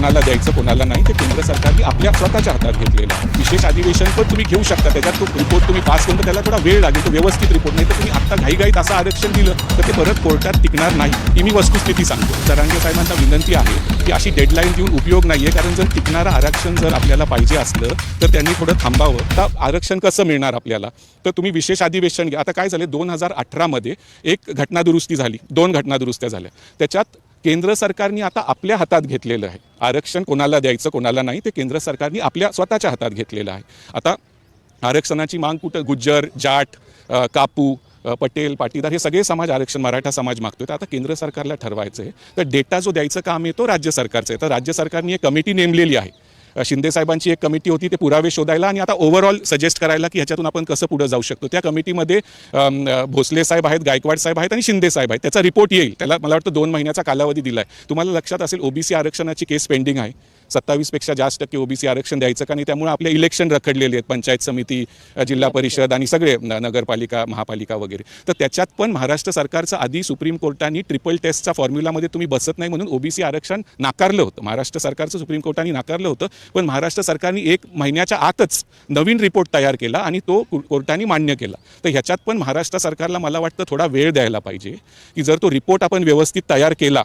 कोणाला द्यायचं कोणाला नाही ते केंद्र सरकारने आपल्या स्वतःच्या हातात घेतलेलं आहे. विशेष अधिवेशन पण तुम्ही घेऊ शकता त्याच्यात तो रिपोर्ट तुम्ही पास करून त्याला थोडा वेळ लागेल तो व्यवस्थित रिपोर्ट नाही तर तुम्ही आत्ता घाईघाईत असं आरक्षण दिलं तर ते परत कोर्टात टिकणार नाही ही मी वस्तुस्थिती सांगतो. सरांगे साहेबांना विनंती आहे की अशी डेडलाईन देऊन उपयोग नाही आहे कारण जर टिकणारं आरक्षण जर आपल्याला पाहिजे असलं तर त्यांनी थोडं थांबावं. तर आरक्षण कसं मिळणार आपल्याला? तर तुम्ही विशेष अधिवेशन घ्या. आता काय झाले दोन हजार अठरामध्ये एक घटनादुरुस्ती झाली दोन घटनादुरुस्त्या झाल्या. त्याच्यात केंद्र सरकारने आता आपल्या हातात घेतलेलं आहे. आरक्षण कोणाला द्यायचं कोणाला नाही ते केंद्र सरकारने आपल्या स्वतःच्या हातात घेतलेलं आहे. आता आरक्षणाची माग कुठं? गुज्जर जाट कापू पटेल पाटीदार हे सगळे समाज आरक्षण मराठा समाज मागतोय. तर आता केंद्र सरकारला ठरवायचं आहे तर डेटा जो द्यायचं काम आहे तो राज्य सरकारचं. आहे तर राज्य सरकारने एक कमिटी नेमलेली आहे. शिंदे साहेबांची एक कमिटी होती ते पुरावे शोधायला आणि आता ओव्हरऑल सजेस्ट करायला की ह्याच्यातून आपण कसं पुढे जाऊ शकतो. त्या कमिटीमध्ये भोसले साहेब आहेत गायकवाड साहेब आहेत आणि शिंदे साहेब आहेत. त्याचा रिपोर्ट येईल. त्याला मला वाटतं दोन महिन्याचा कालावधी दिला आहे तुम्हाला लक्षात असेल ओबीसी आरक्षणाची केस पेंडिंग आहे. सत्तावीसपेक्षा जास्त टक्के ओबीसी आरक्षण द्यायचं का नाही त्यामुळे आपले इलेक्शन रखडलेले आहेत पंचायत समिती जिल्हा परिषद आणि सगळे नगरपालिका महापालिका वगैरे. तर त्याच्यात पण महाराष्ट्र सरकारचं आधी सुप्रीम कोर्टाने ट्रिपल टेस्टच्या फॉर्म्युलामध्ये तुम्ही बसत नाही म्हणून ओबीसी आरक्षण नाकारलं होतं. महाराष्ट्र सरकारचं सुप्रीम कोर्टाने नाकारलं होतं पण महाराष्ट्र सरकारने एक महिन्याच्या आतच नवीन रिपोर्ट तयार केला आणि तो कोर्टाने मान्य केला. तर ह्याच्यात पण महाराष्ट्र सरकारला मला वाटतं थोडा वेळ द्यायला पाहिजे की जर तो रिपोर्ट आपण व्यवस्थित तयार केला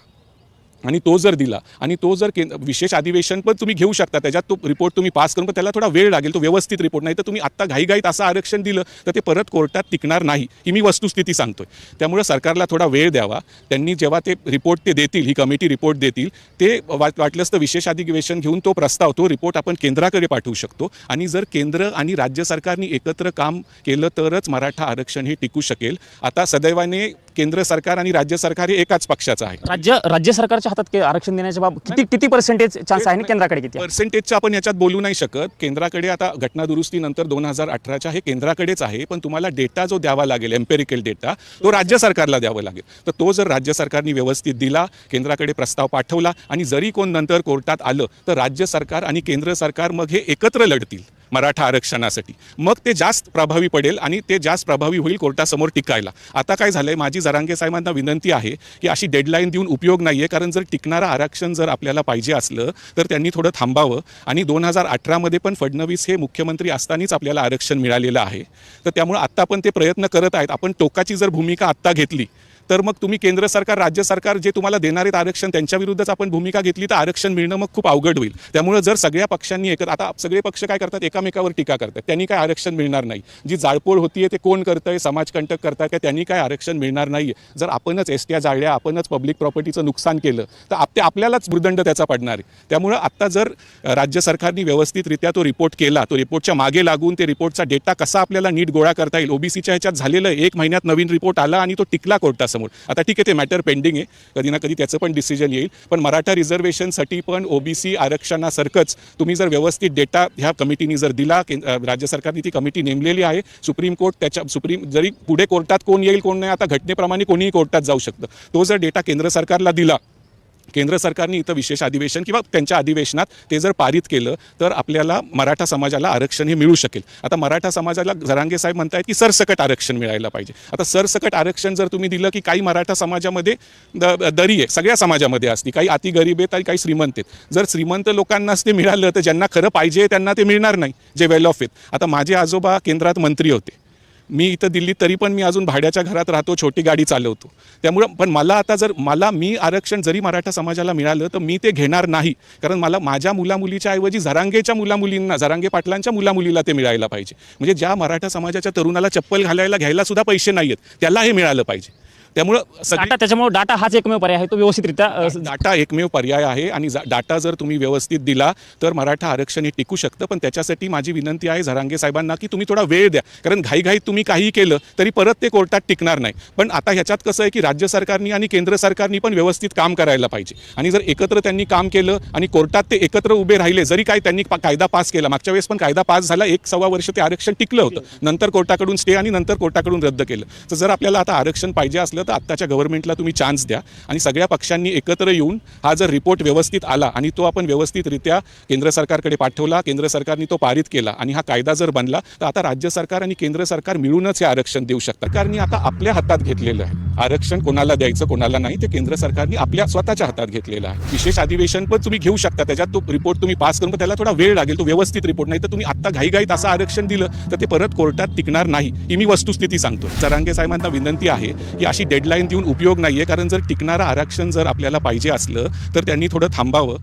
आणि तो जर दिला आणि तो जर केंद्र विशेष अधिवेशन पण तुम्ही घेऊ शकता त्याच्यात तो रिपोर्ट तुम्ही पास करून पण त्याला थोडा वेळ लागेल तो व्यवस्थित रिपोर्ट नाही तर तुम्ही आत्ता घाईघाईत असं आरक्षण दिलं तर ते परत कोर्टात टिकणार नाही ही मी वस्तुस्थिती सांगतोय. त्यामुळे सरकारला थोडा वेळ द्यावा. त्यांनी जेव्हा ते रिपोर्ट ते देतील ही कमिटी रिपोर्ट देतील ते वाट वाटलंच तर विशेष अधिवेशन घेऊन तो प्रस्ताव तो रिपोर्ट आपण केंद्राकडे पाठवू शकतो. आणि जर केंद्र आणि राज्य सरकारने एकत्र काम केलं तरच मराठा आरक्षण हे टिकू शकेल. आता सदैवाने केंद्र सरकार आणि राज्य सरकार हे एकाच पक्षाचं आहे. राज्य राज्य सरकारच्या हातात के- आरक्षण देण्याच्या बाब किती किती पर्सेंटेज चान्स आहे आणि केंद्राकडे किती आहे? पर्सेंटेजचं आपण याच्यात बोलू नाही शकत. केंद्राकडे आता घटना दुरुस्तीनंतर दोन हजार अठराच्या हे केंद्राकडेच आहे पण तुम्हाला डेटा जो द्यावा लागेल एम्पेरिकल डेटा तो राज्य सरकारला द्यावा लागेल. तर तो जर राज्य सरकारने व्यवस्थित दिला केंद्राकडे प्रस्ताव पाठवला आणि जरी कोण नंतर कोर्टात आलं तर राज्य सरकार आणि केंद्र सरकार मग हे एकत्र लढतील. मराठा आरक्षणासाठी. मग ते जास्त प्रभावी पडेल आणि ते जास्त प्रभावी होईल कोर्टासमोर टिकायला. आता काय झालंय माझी जरांगे साहेबांना विनंती आहे की अशी डेडलाईन देऊन उपयोग नाही आहे कारण जर टिकणारं आरक्षण जर आपल्याला पाहिजे असलं तर त्यांनी थोडं थांबावं आणि दोन हजार अठरामध्ये पण फडणवीस हे मुख्यमंत्री असतानाच आपल्याला आरक्षण मिळालेलं आहे. तर त्यामुळे आत्ता पण ते प्रयत्न करत आहेत. आपण टोकाची जर भूमिका आत्ता घेतली तर मग तुम्ही केंद्र सरकार राज्य सरकार जे तुम्हाला देणार आहेत आरक्षण त्यांच्या विरुद्धच आपण भूमिका घेतली तर आरक्षण मिळणं मग खूप अवघड होईल. त्यामुळे जर सगळ्या पक्षांनी एकत्र आता सगळे पक्ष काय करतात? एकामेकावर टीका करतात. त्यांनी काय आरक्षण मिळणार नाही. जी जाळपोळ होतीये ते कोण करतंय? समाजकंटक करताय का? त्यांनी काय आरक्षण मिळणार नाही जर आपणच एसट्या जाळल्या आपणच पब्लिक प्रॉपर्टीचं नुकसान केलं तर आप ते आपल्यालाच मृदंड त्याचा पडणार आहे. त्यामुळं आत्ता जर राज्य सरकारने व्यवस्थितरित्या तो रिपोर्ट केला तो रिपोर्टच्या मागे लागून ते रिपोर्टचा डेटा कसा आपल्याला नीट गोळा करता येईल? ओबीसीच्या ह्याच्यात झालेलं एक महिन्यात नवीन रिपोर्ट आला आणि तो टिकला समोर. आता ठीक आहे ते मॅटर पेंडिंग आहे. कधी ना कधी त्याचं पण डिसिजन येईल. पण मराठा रिझर्वेशनसाठी पण ओबीसी आरक्षणासारखंच तुम्ही जर व्यवस्थित डेटा ह्या कमिटीने जर दिला केंद्र- राज्य सरकारने ती कमिटी नेमलेली आहे सुप्रीम कोर्ट त्याच्या सुप्रीम जरी पुढे कोर्टात कोण येईल कोण नाही आता घटनेप्रमाणे कोणीही कोर्टात जाऊ शकतं. तो जर डेटा केंद्र सरकारला दिला केंद्र सरकारने इथं विशेष अधिवेशन किंवा त्यांच्या अधिवेशनात ते जर पारित केलं तर आपल्याला मराठा समाजाला आरक्षण हे मिळू शकेल. आता मराठा समाजाला झरांगे साहेब म्हणतायत की सरसकट आरक्षण मिळायला पाहिजे. आता सरसकट आरक्षण जर तुम्ही दिलं की काही मराठा समाजामध्ये द- दरी आहे सगळ्या समाजामध्ये असती काही अति गरीब आहेत आणि काही श्रीमंत आहेत. जर श्रीमंत लोकांनाच ते मिळालं तर ज्यांना खरं पाहिजे त्यांना ते मिळणार नाही जे वेल ऑफ आहेत. आता माझे आजोबा केंद्रात मंत्री होते. मी इथं दिल्लीत तरी पण मी अजून भाड्याच्या घरात राहतो छोटी गाडी चालवतो. त्यामुळं पण मला आता जर मला मी आरक्षण जरी मराठा समाजाला मिळालं तर मी ते घेणार नाही. कारण मला माझ्या मुलामुलीच्या ऐवजी झरांगेच्या मुलामुलींना झरांगे पाटलांच्या मुलामुलीला ते मिळायला पाहिजे. म्हणजे ज्या मराठा समाजाच्या तरुणाला चप्पल घालायला घ्यायला सुद्धा पैसे नाही आहेत त्याला हे मिळालं पाहिजे. त्यामुळं डाटा त्याच्यामुळे डाटा हाच एकमेव पर्याय आहे तो व्यवस्थितरित्या डाटा एकमेव पर्याय आहे आणि डाटा जर तुम्ही व्यवस्थित दिला तर मराठा आरक्षण हे टिकू शकतं. पण त्याच्यासाठी माझी विनंती आहे झरांगे साहेबांना की तुम्ही थोडा वेळ द्या. कारण घाईघाईत तुम्ही काही केलं तरी परत ते कोर्टात टिकणार नाही. पण आता ह्याच्यात कसं आहे की राज्य सरकारनी आणि केंद्र सरकारनी पण व्यवस्थित काम करायला पाहिजे. आणि जर एकत्र त्यांनी काम केलं आणि कोर्टात ते एकत्र उभे राहिले जरी काय त्यांनी कायदा पास केला मागच्या वेळेस पण कायदा पास झाला एक सव्वा वर्ष ते आरक्षण टिकलं होतं. नंतर कोर्टाकडून स्टे आणि नंतर कोर्टाकडून रद्द केलं. तर जर आपल्याला आता आरक्षण पाहिजे असलं तर आत्ताच्या गव्हर्नमेंटला तुम्ही चान्स द्या. आणि सगळ्या पक्षांनी एकत्र येऊन हा जर रिपोर्ट व्यवस्थित आला आणि तो आपण व्यवस्थितरित्या केंद्र सरकारकडे पाठवला केंद्र सरकारने तो पारित केला आणि हा कायदा जर बनला तर आता राज्य सरकार आणि केंद्र सरकार मिळूनच हे आरक्षण देऊ शकतात. कारण आता आपल्या हातात घेतलेलं आहे. आरक्षण कोणाला द्यायचं कोणाला नाही ते केंद्र सरकारने आपल्या स्वतःच्या हातात घेतलेलं आहे. विशेष अधिवेशन पण तुम्ही घेऊ शकता त्याच्यात तो रिपोर्ट तुम्ही पास करून त्याला थोडा वेळ लागेल तो व्यवस्थित रिपोर्ट नाही तर तुम्ही आता घाईघाईत असं आरक्षण दिलं तर ते परत कोर्टात टिकणार नाही. ही मी वस्तुस्थिती सांगतो चरांगे साहेबांना विनंती आहे की अशी डेडलाईन देऊन उपयोग नाहीये कारण जर टिकणारं आरक्षण जर आपल्याला पाहिजे असलं तर त्यांनी थोडं थांबावं.